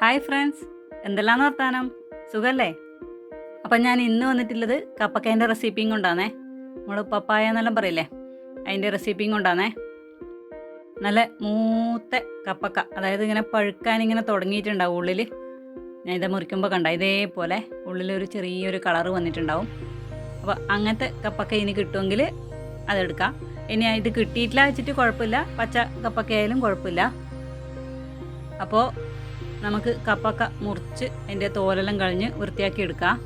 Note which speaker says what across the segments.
Speaker 1: Hi friends എന്തെല്ലാം വർത്താനം? സുഖല്ലേ? അപ്പം ഞാൻ ഇന്ന് വന്നിട്ടുള്ളത് കപ്പക്കേന്റെ റെസിപ്പിയും കൊണ്ടാണേ നമ്മൾ പപ്പായ എന്നെല്ലാം പറയില്ലേ? അതിന്റെ റെസിപ്പിയും കൊണ്ടാണേ നല്ല മൂത്ത കപ്പക്ക. അതായത് ഇങ്ങനെ പഴുക്കാൻ ഇങ്ങനെ തുടങ്ങിയിട്ടുണ്ടാവും ഉള്ളിൽ ഞാൻ ഇത് മുറിക്കുമ്പോൾ കണ്ട? ഇതേപോലെ ഉള്ളിലൊരു ചെറിയൊരു കളറ് വന്നിട്ടുണ്ടാവും. അപ്പോൾ അങ്ങനത്തെ കപ്പക്ക ഇനി കിട്ടുമെങ്കിൽ അതെടുക്കാം. ഇനി ഇത് കിട്ടിയിട്ടില്ല വെച്ചിട്ട് കുഴപ്പമില്ല. പച്ച കപ്പക്ക ആയാലും കുഴപ്പമില്ല. അപ്പോൾ നമുക്ക് കപ്പക്ക മുറിച്ച് അതിന്റെ തോലെല്ലാം കളഞ്ഞ് വൃത്തിയാക്കി എടുക്കാം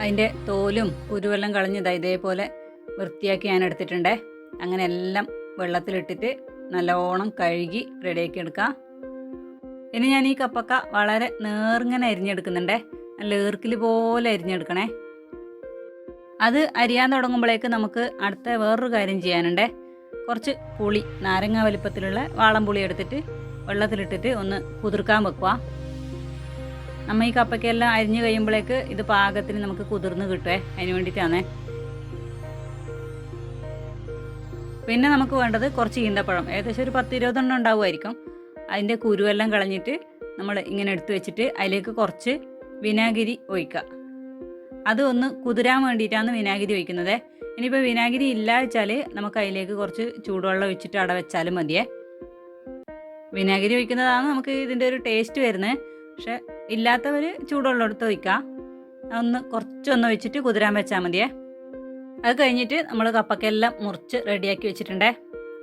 Speaker 1: അതിന്റെ തോലും കുരുവെല്ലാം കളഞ്ഞ് ഇതേപോലെ വൃത്തിയാക്കി ഞാൻ എടുത്തിട്ടുണ്ട്. അങ്ങനെ എല്ലാം വെള്ളത്തിലിട്ടിട്ട് നല്ലോണം കഴുകി റെഡിയാക്കി എടുക്കാം. ഇനി ഞാൻ ഈ കപ്പക്ക വളരെ നേർങ്ങനെ അരിഞ്ഞെടുക്കുന്നുണ്ടേ. നല്ല ഏർക്കിൽ പോലെ അരിഞ്ഞെടുക്കണേ. അത് അരിയാൻ തുടങ്ങുമ്പോഴേക്ക് നമുക്ക് അടുത്ത വേറൊരു കാര്യം ചെയ്യാനുണ്ട്. കുറച്ച് പുളി നാരങ്ങ വലിപ്പത്തിലുള്ള വാളം പുളി എടുത്തിട്ട് വെള്ളത്തിലിട്ടിട്ട് ഒന്ന് കുതിർക്കാൻ വെക്കുക നമ്മൾ ഈ കപ്പയ്ക്കെല്ലാം അരിഞ്ഞു കഴിയുമ്പോഴേക്ക് ഇത് പാകത്തിന് നമുക്ക് കുതിർന്ന് കിട്ടുവേ അതിന് വേണ്ടിയിട്ടാണേ. പിന്നെ നമുക്ക് വേണ്ടത് കുറച്ച് ഈന്തപ്പഴം. ഏകദേശം ഒരു പത്ത് ഇരുപതെണ്ണം ഉണ്ടാവുമായിരിക്കും. അതിന്റെ കുരുവെല്ലാം കളഞ്ഞിട്ട് നമ്മൾ ഇങ്ങനെ എടുത്തു വെച്ചിട്ട് അതിലേക്ക് കുറച്ച് വിനാഗിരി ഒഴിക്കുക. അത് ഒന്ന് കുതിരാൻ വേണ്ടിയിട്ടാണ് വിനാഗിരി ഒഴിക്കുന്നത്. ഇനിയിപ്പോൾ വിനാഗിരി ഇല്ല വെച്ചാൽ നമുക്ക് അതിലേക്ക് കുറച്ച് ചൂടുവെള്ളം ഒഴിച്ചിട്ട് അട വെച്ചാലും മതിയേ. വിനാഗിരി ഒഴിക്കുന്നതാണ് നമുക്ക് ഇതിന്റെ ഒരു ടേസ്റ്റ് വരുന്നത് പക്ഷെ ഇല്ലാത്തവർ ചൂടുവെള്ളം എടുത്ത് ഒഴിക്കാം. ഒന്ന് കുറച്ചൊന്ന് വെച്ചിട്ട് കുതിരാൻ വെച്ചാൽ മതിയേ. അത് കഴിഞ്ഞിട്ട് നമ്മൾ കപ്പക്കെല്ലാം മുറിച്ച് റെഡിയാക്കി വെച്ചിട്ടുണ്ടേ.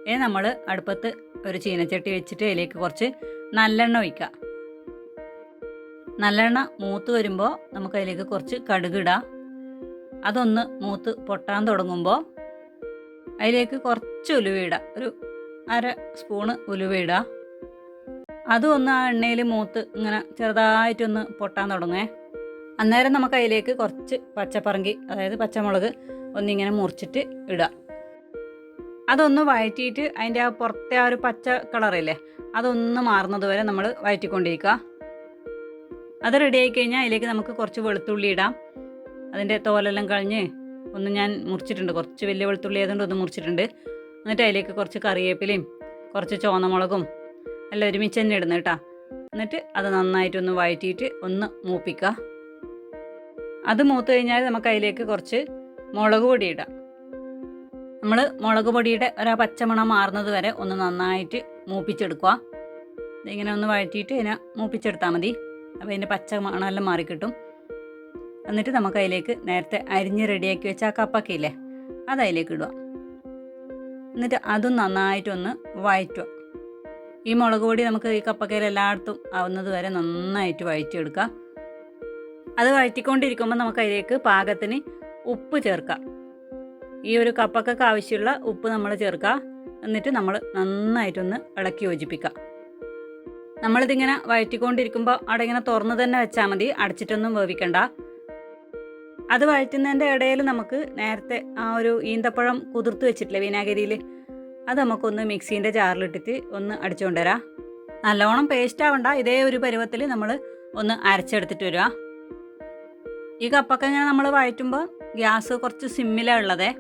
Speaker 1: ഇനി നമ്മൾ അടുപ്പത്ത് ഒരു ചീനച്ചട്ടി വെച്ചിട്ട് അതിലേക്ക് കുറച്ച് നല്ലെണ്ണ ഒഴിക്കുക നല്ലെണ്ണ മൂത്ത് വരുമ്പോൾ നമുക്ക് അതിലേക്ക് കുറച്ച് കടുക് ഇടാം. അതൊന്ന് മൂത്ത് പൊട്ടാൻ തുടങ്ങുമ്പോൾ അതിലേക്ക് കുറച്ച് ഉലുവ ഇടാം. ഒരു അര സ്പൂണ് ഉലുവ ഇടാം. അതും ഒന്ന് ആ എണ്ണയിൽ മൂത്ത് ഇങ്ങനെ ചെറുതായിട്ടൊന്ന് പൊട്ടാൻ തുടങ്ങേ അന്നേരം നമുക്ക് അതിലേക്ക് കുറച്ച് പച്ചപ്പറങ്കി അതായത് പച്ചമുളക് ഒന്നിങ്ങനെ മുറിച്ചിട്ട് ഇടുക. അതൊന്ന് വഴറ്റിയിട്ട് അതിന്റെ ആ പുറത്തെ ആ ഒരു പച്ച കളറില്ലേ അതൊന്ന് മാറുന്നത് വരെ നമ്മൾ വഴറ്റിക്കൊണ്ടിരിക്കുക. അത് റെഡി ആയി കഴിഞ്ഞാൽ അതിലേക്ക് നമുക്ക് കുറച്ച് വെളുത്തുള്ളി ഇടാം. അതിന്റെ തോലെല്ലാം കളഞ്ഞ് ഒന്ന് ഞാൻ മുറിച്ചിട്ടുണ്ട്. കുറച്ച് വലിയ വെളുത്തുള്ളി ആയതുകൊണ്ട് ഒന്ന് മുറിച്ചിട്ടുണ്ട്. എന്നിട്ട് അതിലേക്ക് കുറച്ച് കറിവേപ്പിലയും കുറച്ച് ചുവന്നമുളകും എല്ലാം ഒരുമിച്ച് തന്നെ ഇടുന്നത് കേട്ടോ എന്നിട്ട് അത് നന്നായിട്ടൊന്ന് വഴറ്റിയിട്ട് ഒന്ന് മൂപ്പിക്കുക അത് മൂത്ത് കഴിഞ്ഞാൽ നമുക്ക് അതിലേക്ക് കുറച്ച് മുളക് പൊടി ഇടാം. നമ്മൾ മുളക് പൊടിയുടെ ഒരാ പച്ചമണം മാറുന്നത് വരെ ഒന്ന് നന്നായിട്ട് മൂപ്പിച്ചെടുക്കുക ഇങ്ങനെ ഒന്ന് വഴറ്റിയിട്ട് ഇതിനെ മൂപ്പിച്ചെടുത്താൽ മതി. അപ്പോൾ അതിന്റെ പച്ച മണമെല്ലാം മാറിക്കിട്ടും എന്നിട്ട് നമുക്ക് അതിലേക്ക് നേരത്തെ അരിഞ്ഞ് റെഡിയാക്കി വെച്ച ആ കപ്പക്കയില്ലേ അത് അതിലേക്ക് ഇടുക എന്നിട്ട് അതും നന്നായിട്ടൊന്ന് വഴറ്റുക ഈ മുളക് പൊടി നമുക്ക് ഈ കപ്പക്കയിൽ എല്ലായിടത്തും ആവുന്നത് വരെ നന്നായിട്ട് വഴറ്റിയെടുക്കാം. അത് വഴറ്റിക്കൊണ്ടിരിക്കുമ്പോൾ നമുക്ക് അതിലേക്ക് പാകത്തിന് ഉപ്പ് ചേർക്കാം. ഈ ഒരു കപ്പക്കൊക്കെ ആവശ്യമുള്ള ഉപ്പ് നമ്മൾ ചേർക്കുക. എന്നിട്ട് നമ്മൾ നന്നായിട്ടൊന്ന് ഇളക്കി യോജിപ്പിക്കുക നമ്മളിതിങ്ങനെ വഴറ്റിക്കൊണ്ടിരിക്കുമ്പോൾ അവിടെ ഇങ്ങനെ തുറന്ന് തന്നെ വെച്ചാൽ മതി. അടച്ചിട്ടൊന്നും വേവിക്കണ്ട. അത് വഴറ്റുന്നതിന്റെ ഇടയിൽ നമുക്ക് നേരത്തെ ആ ഒരു ഈന്തപ്പഴം കുതിർത്ത് വെച്ചിട്ടില്ലേ വിനാഗിരിയിൽ? അത് നമുക്കൊന്ന് മിക്സീന്റെ ജാറിലിട്ടിട്ട് ഒന്ന് അടിച്ചുകൊണ്ടുവരാം. നല്ലോണം പേസ്റ്റ് ആവണ്ട ഇതേ ഒരു പരുവത്തിൽ നമ്മൾ ഒന്ന് അരച്ചെടുത്തിട്ട് വരിക. ഈ കപ്പൊക്കെ ഇങ്ങനെ നമ്മൾ വഴറ്റുമ്പോൾ ഗ്യാസ് കുറച്ച് സിമ്മിലാണ് ഉള്ളതേ.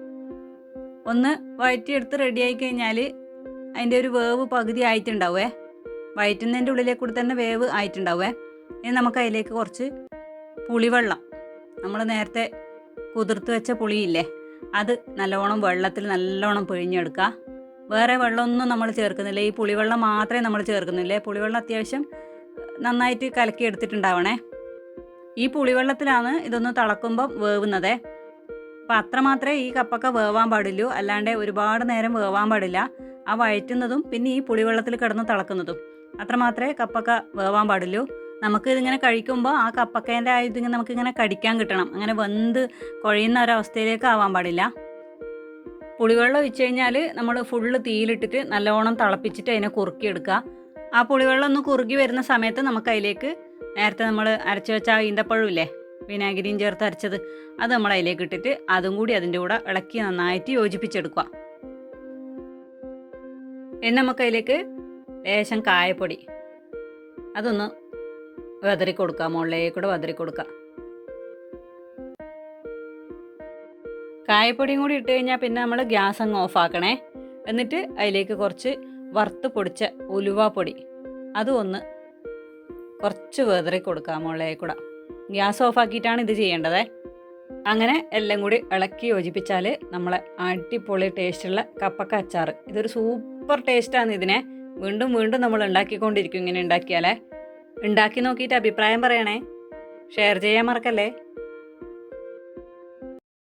Speaker 1: ഒന്ന് വഴറ്റിയെടുത്ത് റെഡിയായി കഴിഞ്ഞാൽ അതിന്റെ ഒരു വേവ് പകുതി ആയിട്ടുണ്ടാവേ വയറ്റുന്നതിന്റെ ഉള്ളിലേക്ക് കൂടി തന്നെ വേവ് ആയിട്ടുണ്ടാവേ ഇനി നമുക്ക് അതിലേക്ക് കുറച്ച് പുളിവെള്ളം. നമ്മൾ നേരത്തെ കുതിർത്ത് വെച്ച പുളിയില്ലേ അത് നല്ലോണം വെള്ളത്തിൽ നല്ലോണം പിഴിഞ്ഞെടുക്കുക. വേറെ വെള്ളമൊന്നും നമ്മൾ ചേർക്കുന്നില്ല. ഈ പുളിവെള്ളം മാത്രമേ നമ്മൾ ചേർക്കുന്നില്ലേ? പുളിവെള്ളം അത്യാവശ്യം നന്നായിട്ട് കലക്കി എടുത്തിട്ടുണ്ടാവണേ. ഈ പുളിവെള്ളത്തിലാണ് ഇതൊന്ന് തിളക്കുമ്പം വേവുന്നത്. അപ്പം അത്ര മാത്രമേ ഈ കപ്പൊക്കെ വേവാൻ പാടുള്ളൂ. അല്ലാണ്ട് ഒരുപാട് നേരം വേവാൻ പാടില്ല. ആ വഴറ്റുന്നതും പിന്നെ ഈ പുളിവെള്ളത്തിൽ കിടന്ന് തിളക്കുന്നതും അത്ര മാത്രമേ കപ്പൊക്ക വേവാൻ പാടുള്ളൂ. നമുക്ക് ഇതിങ്ങനെ കഴിക്കുമ്പോൾ ആ കപ്പക്കേന്റെ ആ നമുക്കിങ്ങനെ കടിക്കാൻ കിട്ടണം. അങ്ങനെ വെന്ത് കുഴയുന്ന ഒരവസ്ഥയിലേക്ക് ആവാൻ പാടില്ല. പുളിവെള്ളം ഒഴിച്ച് കഴിഞ്ഞാൽ നമ്മൾ ഫുള്ള് തീയിലിട്ടിട്ട് നല്ലോണം തിളപ്പിച്ചിട്ട് അതിനെ കുറുക്കിയെടുക്കുക. ആ പുളിവെള്ളം ഒന്ന് കുറുകി വരുന്ന സമയത്ത് നമുക്ക് അതിലേക്ക് നേരത്തെ നമ്മൾ അരച്ച് വെച്ച ആ ഈന്തപ്പഴം ഇല്ലേ വിനാഗിരിയും ചേർത്ത് അരച്ചത് അത് നമ്മൾ അതിലേക്ക് ഇട്ടിട്ട് അതും കൂടി അതിന്റെ കൂടെ ഇളക്കി നന്നായിട്ട് യോജിപ്പിച്ചെടുക്കുക. എന്ന് നമുക്ക് അതിലേക്ക് ലേശം കായപ്പൊടി അതൊന്ന് വെതറി കൊടുക്കുക മുകളിലേക്ക് കൂടെ കൊടുക്കുക കായപ്പൊടിയും കൂടി ഇട്ട് കഴിഞ്ഞാൽ പിന്നെ നമ്മൾ ഗ്യാസ് അങ്ങ് ഓഫ് ആക്കണേ. എന്നിട്ട് അതിലേക്ക് കുറച്ച് വറുത്ത് പൊടിച്ച ഉലുവ പൊടി. അതും ഒന്ന് കുറച്ച് വേതറി കൊടുക്കാം മുകളിലേക്ക് കൂടെ. ഗ്യാസ് ഓഫ് ആക്കിയിട്ടാണ് ഇത് ചെയ്യേണ്ടത്. അങ്ങനെ എല്ലാം കൂടി ഇളക്കി യോജിപ്പിച്ചാൽ നമ്മളെ അടിപൊളി ടേസ്റ്റുള്ള കപ്പക്ക അച്ചാർ. ഇതൊരു സൂപ്പർ ടേസ്റ്റാണ് ഇതിനെ. വീണ്ടും വീണ്ടും നമ്മൾ ഉണ്ടാക്കിക്കൊണ്ടിരിക്കും ഇങ്ങനെ ഉണ്ടാക്കിയാലേ. ഉണ്ടാക്കി നോക്കിയിട്ട് അഭിപ്രായം പറയണേ. ഷെയർ ചെയ്യാൻ മറക്കല്ലേ?